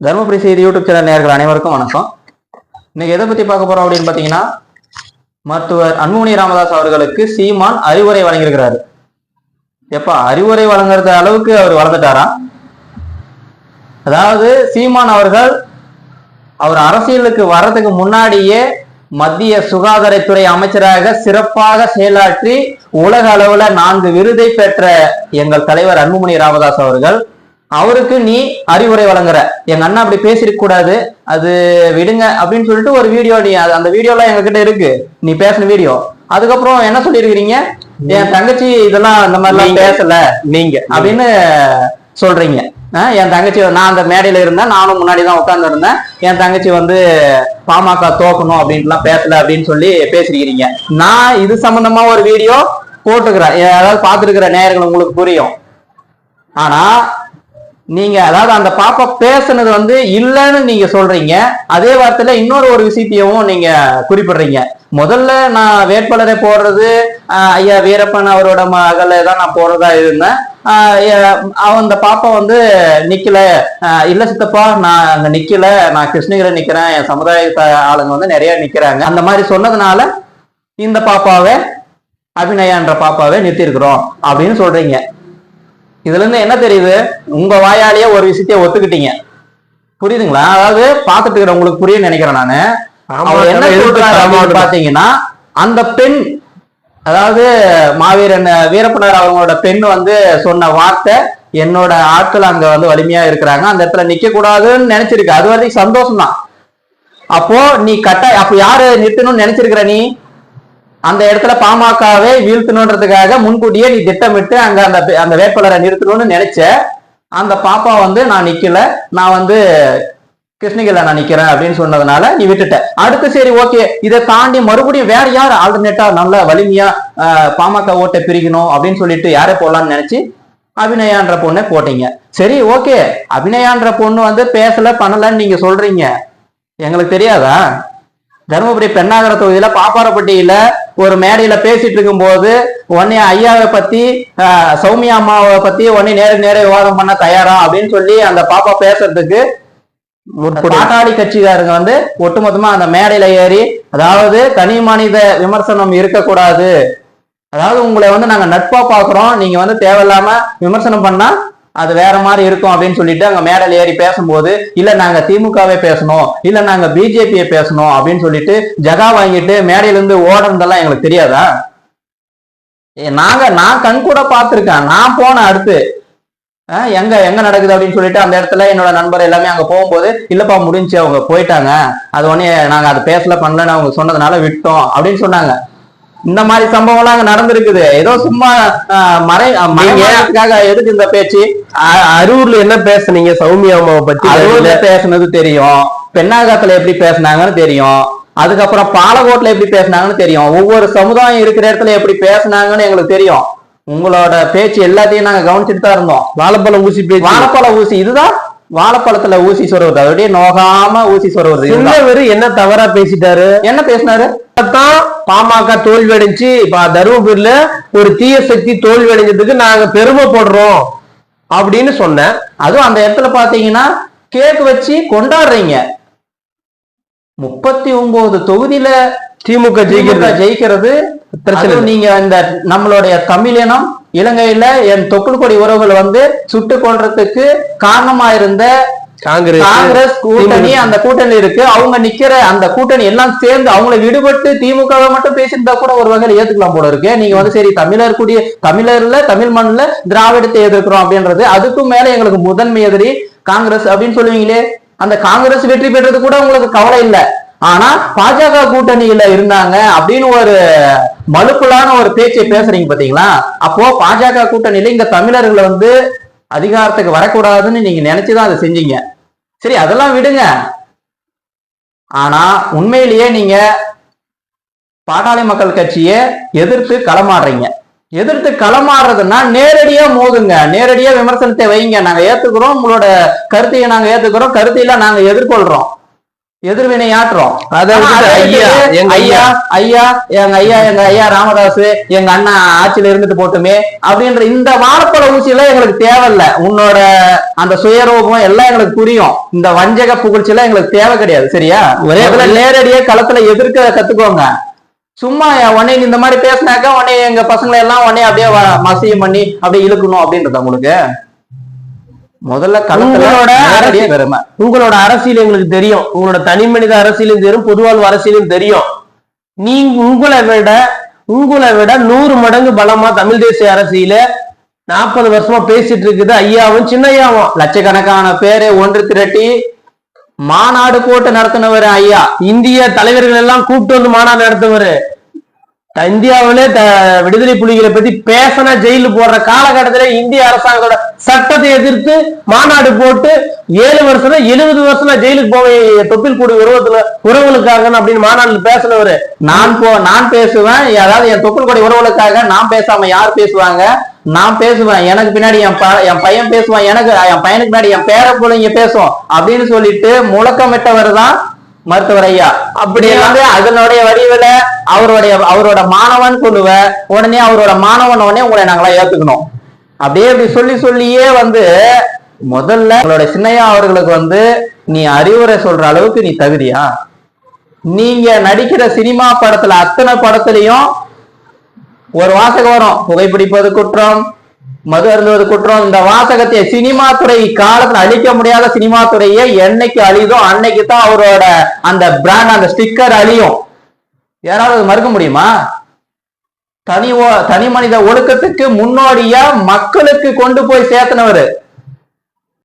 தருமபுரி செய்தி YouTube channel நேர்கள் அனைவருக்கும் வணக்கம். இன்னைக்கு எதை பத்தி பார்க்க போறோம் அப்படின்னு பாத்தீங்கன்னா மருத்துவர் அன்புமணி ராமதாஸ் அவர்களுக்கு சீமான் அறிவுரை வழங்கியிருக்கிறாரு. எப்பா அறிவுரை வழங்குறது அளவுக்கு அவர் வளர்ந்துட்டாரா அதாவது சீமான் அவர்கள் அவர் அரசியலுக்கு வர்றதுக்கு முன்னாடியே மத்திய சுகாதாரத்துறை அமைச்சராக சிறப்பாக செயலாற்றி உலக அளவுல நான்கு விருதை பெற்ற எங்கள் தலைவர் அன்புமணி ராமதாஸ் அவர்கள் அவருக்கு நீ அறிவுரை வழங்குற. எங்க அண்ணா அப்படி பேசிருக்க கூடாது. அது விடுங்க அப்படின்னு சொல்லிட்டு ஒரு வீடியோ நீ அந்த வீடியோலாம் எங்க கிட்ட இருக்கு. நீ பேசின வீடியோ அதுக்கப்புறம் என்ன சொல்லியிருக்கிறீங்க என் தங்கச்சி இதெல்லாம் இந்த மாதிரிலாம் பேசல நீங்க அப்படின்னு சொல்றீங்க. என் தங்கச்சி நான் அந்த மேடையில இருந்தேன். நானும் முன்னாடி தான் உட்கார்ந்து இருந்தேன் என் தங்கச்சி வந்து பாமக தோக்கணும் அப்படின்ட்டுலாம் பேசல அப்படின்னு சொல்லி பேசிருக்கிறீங்க. நான் இது சம்பந்தமா ஒரு வீடியோ போட்டுக்கிறேன். அதாவது பார்த்துருக்கிற நேயர்கள் உங்களுக்கு புரியும். ஆனா நீங்க அதாவது அந்த பாப்பா பேசுனது வந்து இல்லைன்னு நீங்க சொல்றீங்க. அதே வார்த்தையில இன்னொரு ஒரு விஷயத்தையும் நீங்க குறிப்பிடுறீங்க. முதல்ல நான் வேட்பாளரை போடுறது ஐயா வீரப்பன் அவரோட மகளை தான் நான் போடுறதா இருந்தேன். அந்த பாப்பா வந்து நிக்கல. இல்ல சித்தப்பா நான் அங்க நிக்கல. நான் கிருஷ்ணகிரி நிக்கிறேன். என் சமுதாய ஆளுங்க வந்து நிறைய நிக்கிறாங்க. அந்த மாதிரி சொன்னதுனால இந்த பாப்பாவை அபிநயான்ற பாப்பாவை நிறுத்திருக்கிறோம் அப்படின்னு சொல்றீங்க. இதுல இருந்து என்ன தெரியுது? உங்க வாயாலேயே ஒரு விஷயத்தைய ஒத்துக்கிட்டீங்க. புரியுதுங்களா? அதாவது பாத்துட்டு இருக்கிறவங்களுக்கு புரியும் நினைக்கிறேன் நானு. அவர் என்ன சொல்றாரு. பாத்தீங்கன்னா அந்த பெண் அதாவது மாவீரன் வீரப்பனர் அவங்களோட பெண் வந்து சொன்ன வார்த்தை என்னோட ஆட்கள் அங்க வந்து வலிமையா இருக்கிறாங்க அந்த இடத்துல நிக்க கூடாதுன்னு நினைச்சிருக்கு. அது வரைக்கும் சந்தோஷம் தான் அப்போ நீ கட்டாய அப்ப யாரு நிறுத்தணும்னு நினைச்சிருக்கிற நீ? அந்த இடத்துல பாமகவே வீழ்த்தணுன்றதுக்காக முன்கூட்டியே நீ திட்டமிட்டு அங்க அந்த அந்த வேட்பாளரை நிறுத்தணும்னு நினைச்ச அந்த பாப்பா வந்து நான் நிக்கல. நான் வந்து கிருஷ்ணகிரில நான் நிக்கிறேன் அப்படின்னு சொன்னதுனால நீ விட்டுட்ட. அடுத்து சரி ஓகே. இதை தாண்டி மறுபடியும் வேற யார் ஆல்டர்னேட்டா நல்ல வலிமையா பாமக ஓட்டை பிரிக்கணும் அப்படின்னு சொல்லிட்டு யாரை போடலாம்னு நினைச்சு அபிநயான்ற பொண்ணை போட்டீங்க. சரி ஓகே. அபிநயான்ற பொண்ணு வந்து பேசல பண்ணலன்னு நீங்க சொல்றீங்க. எங்களுக்கு தெரியாதா? தருமபுரி பெண்ணாகர தொகுதியில பாப்பாரப்பட்டியில ஒரு மேடையில பேசிட்டு இருக்கும்போது உடனே ஐயாவை பத்தி சௌமியா அம்மாவை பத்தி உடனே நேருக்கு நேர விவாதம் பண்ண தயாரா? அப்படின்னு சொல்லி அந்த பாப்பா பேசுறதுக்கு பாட்டாளி கட்சிக்காரங்க வந்து ஒட்டுமொத்தமா அந்த மேடையில ஏறி அதாவது தனி மனித விமர்சனம் இருக்கக்கூடாது. அதாவது உங்களை வந்து நாங்க நட்பா பாக்குறோம் நீங்க வந்து தேவையில்லாம விமர்சனம் பண்ணா அது வேற மாதிரி இருக்கும் அப்படின்னு சொல்லிட்டு அங்க மேடல் ஏறி பேசும்போது இல்ல நாங்க திமுகவே பேசணும். இல்ல நாங்க பிஜேபியை பேசணும். அப்படின்னு சொல்லிட்டு ஜகா வாங்கிட்டு மேடையிலிருந்து ஓடுறதெல்லாம் எங்களுக்கு தெரியாதா? நாங்க நான் கண் கூட பார்த்திருக்கேன். நான் போனேன் அடுத்து எங்க எங்க நடக்குது அப்படின்னு சொல்லிட்டு அந்த இடத்துல என்னோட நண்பர் எல்லாமே அங்க போகும்போது இல்லப்பா முடிஞ்சு அவங்க போயிட்டாங்க. அது உடனே நாங்க அதை பேசல பண்ணலன்னு அவங்க சொன்னதுனால விட்டோம். அப்படின்னு சொன்னாங்க. இந்த மாதிரி சம்பவம்லாம் அங்க நடந்திருக்குது. ஏதோ சும்மா மறை மறைமுகத்துக்காக எதுக்கு இந்த பேச்சு. அரூர்ல என்ன பேசுனீங்க? சௌமியா அம்மாவை பத்தி பேசுனது தெரியும். பெண்ணாகத்துல எப்படி பேசுனாங்கன்னு தெரியும். அதுக்கப்புறம் பாலக்கோட்ல எப்படி பேசுனாங்கன்னு தெரியும். ஒவ்வொரு சமுதாயம் இருக்கிற இடத்துல எப்படி பேசுனாங்கன்னு எங்களுக்கு தெரியும். உங்களோட பேச்சு எல்லாத்தையும் நாங்க கவனிச்சுட்டு தான் இருந்தோம். வாழைப்பழம் ஊசி பேச்சு. வாழைப்பழ ஊசி இதுதான் வாழைப்பழத்துல ஊசி சொருவது அப்படியே நோகாம ஊசி சொருவது என்ன தவறா பேசிட்டாரு? என்ன பேசினாரு? தான் பாமக தோல்வி அடைஞ்சு இப்ப தருமபுரியில ஒரு தீய சக்தி தோல்வி அடைஞ்சதுக்கு நாங்க பெருமைப்படுறோம் அப்படின்னு சொன்னேன். அதுவும் அந்த இடத்துல பாத்தீங்கன்னா கேக் வச்சு கொண்டாடுறீங்க. முப்பத்தி ஒன்பது தொகுதியில திமுக ஜெயிக்கிறது. ஜெயிக்கிறது. பிரச்சனை நீங்க இந்த நம்மளுடைய தமிழினம் இலங்கையில என் தொப்புள் கொடி உறவுகள் வந்து சுட்டு கொள்றதுக்கு காரணமா இருந்த காங்கிரஸ் காங்கிரஸ் கூட்டணி திமுக. அந்த கூட்டணி இருக்கு. அவங்க நிக்கிற அந்த கூட்டணி எல்லாம் சேர்ந்து அவங்கள விடுபட்டு திமுகவை மட்டும் பேசியிருந்தா கூட ஒரு வகையில ஏத்துக்கலாம் போல இருக்கு. நீங்க வந்து சரி தமிழர் கூடிய தமிழர்ல தமிழ் மண்ணுல திராவிடத்தை எதிர்க்கிறோம் அப்படின்றது அதுக்கும் மேல எங்களுக்கு முதன்மை எதிரி காங்கிரஸ் அப்படின்னு சொல்லுவீங்களே? அந்த காங்கிரஸ் வெற்றி பெற்றது கூட உங்களுக்கு கவலை இல்ல. ஆனா பாஜக கூட்டணியில இருந்தாங்க அப்படின்னு ஒரு மலுக்குலான ஒரு பேச்சை பேசுறீங்க பாத்தீங்களா? அப்போ பாஜக கூட்டணியில இங்க தமிழர்களை வந்து அதிகாரத்துக்கு வரக்கூடாதுன்னு நீங்க நினைச்சுதான் அதை செஞ்சீங்க. சரி அதெல்லாம் விடுங்க. ஆனா உண்மையிலேயே நீங்க பாட்டாளி மக்கள் கட்சியை எதிர்த்து களமாடுறீங்க. எதிர்த்து களமாடுறதுன்னா நேரடியா மோதுங்க. நேரடியா விமர்சனத்தை வைங்க. நாங்க ஏத்துக்கிறோம். உங்களோட கருத்தையை நாங்க ஏத்துக்கிறோம். கருத்தையெல்லாம் நாங்க எதிர்கொள்றோம். எதிர்வினை ஆற்றுறோம் அதை ஐயா, எங்க ஐயா. ஐயா எங்க ஐயா எங்க ஐயா ராமதாஸ் எங்க அண்ணா ஆட்சியில இருந்துட்டு போட்டுமே அப்படின்ற இந்த வாழைப்பழ ஊசி எல்லாம் எங்களுக்கு தேவையில்ல. உன்னோட அந்த சுயரூபம் எல்லாம் எங்களுக்கு புரியும். இந்த வஞ்சக புகழ்ச்சி எல்லாம் எங்களுக்கு தேவை கிடையாது சரியா? ஒரே நேரடியா களத்துல எதிர்க்க கத்துக்கோங்க. சும்மா உடனே நீ இந்த மாதிரி பேசினாக்கா உடனே எங்க பசங்களை எல்லாம் உடனே அப்படியே மசியம் பண்ணி அப்படியே இழுக்கணும் அப்படின்றத உங்களுக்கு? முதல்ல அரசியல் பெருமை. உங்களோட அரசியல் எங்களுக்கு தெரியும். உங்களோட தனி மனித அரசியலும் தெரியும். பொதுவாழ்வு அரசியலும் தெரியும். நீங்க உங்களை விட உங்களை விட நூறு மடங்கு பலமா தமிழ் தேசிய அரசியல நாற்பது வருஷமா பேசிட்டு இருக்குது ஐயாவும் சின்னையாவும். லட்சக்கணக்கான பேரை ஒன்று திரட்டி மாநாடு போட்டு நடத்தினவர் ஐயா. இந்திய தலைவர்கள் எல்லாம் கூப்பிட்டு வந்து மாநாடு நடத்துவாரு. இந்தியாவிலே த- விடுதலை புலிகளை பத்தி பேசினா ஜெயிலு போடுற காலகட்டத்தில இந்திய அரசாங்கத்தோட சட்டத்தை எதிர்த்து மாநாடு போட்டு ஏழு வருஷம் எழுபது வருஷம் ஜெயிலுக்கு போவேன் தொப்பில் கூடி உறவுல உறவுகளுக்காக அப்படின்னு மாநாடுல பேசினவரு. நான் போ நான் பேசுவேன். அதாவது என் தொப்பில் கொடை உறவுகளுக்காக நான் பேசாம யார் பேசுவாங்க? நான் பேசுவேன். எனக்கு பின்னாடி என் ப- என் பையன் பேசுவான். எனக்கு என் பையனுக்கு பின்னாடி என் பேர பிள்ளைங்க பேசும் அப்படின்னு சொல்லிட்டு முழக்கமிட்டவர் தான் மருத்துவர் ஐயா அப்படி வந்து அதனுடைய வடிவில அவருடைய அவரோட மாணவன் சொல்லுவ உடனே அவரோட மாணவன் உடனே உங்களை நாங்களா ஏத்துக்கணும். அப்படியே இப்படி சொல்லி சொல்லியே வந்து முதல்ல உங்களோட சின்னையா அவர்களுக்கு வந்து நீ அறிவுரை சொல்ற அளவுக்கு நீ தகுதியா? நீங்க நடிக்கிற சினிமா படத்துல அத்தனை படத்துலயும் ஒரு வாசகம் வரும். புகைப்பிடிப்பது குற்றம் மது அருந்துவது குற்றம். இந்த வாசகத்தை சினிமா துறை காலத்துல அழிக்க முடியாத சினிமா துறையை என்னைக்கு அழியுதோ அன்னைக்கு தான் அவரோட அந்த பிராண்ட் அந்த ஸ்டிக்கர் அழியும். யாராவது மறுக்க முடியுமா? தனி தனி மனித ஒழுக்கத்துக்கு முன்னோடியா மக்களுக்கு கொண்டு போய் சேர்த்தனவர்.